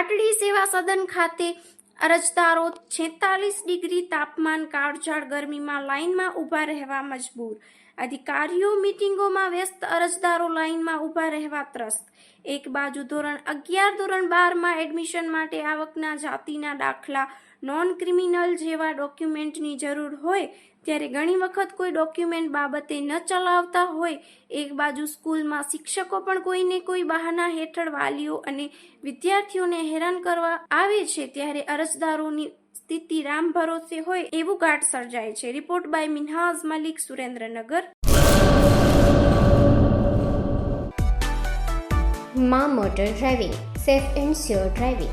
પાટડી સેવા સદન ખાતે અરજદારો છેતાલીસ ડિગ્રી તાપમાન કાળઝાળ ગરમીમાં લાઇનમાં ઊભા રહેવા મજબૂર. અધિકારીઓ મિટિંગોમાં વ્યસ્ત અરજદારો લાઇનમાં ઊભા રહેવા ત્રસ્ત. એક બાજુ ધોરણ અગિયાર ધોરણ બારમાં એડમિશન માટે આવકના જાતિના દાખલા નોન ક્રિમિનલ જેવા ડોક્યુમેન્ટની જરૂર હોય, ત્યારે ઘણી વખત કોઈ ડોક્યુમેન્ટ બાબતે ન ચલાવતા હોય, એક બાજુ સ્કૂલમાં શિક્ષકો પણ કોઈને કોઈ બહાના હેઠળ વાલીઓ અને વિદ્યાર્થીઓને હેરાન કરવા આવે છે, ત્યારે અરજદારોની સ્થિતિ રામ ભરોસે હોય એવું ગાઢ સર્જાય છે. Report by Minhaz Malik, Surendranagar. મા motor driving, safe and sure driving.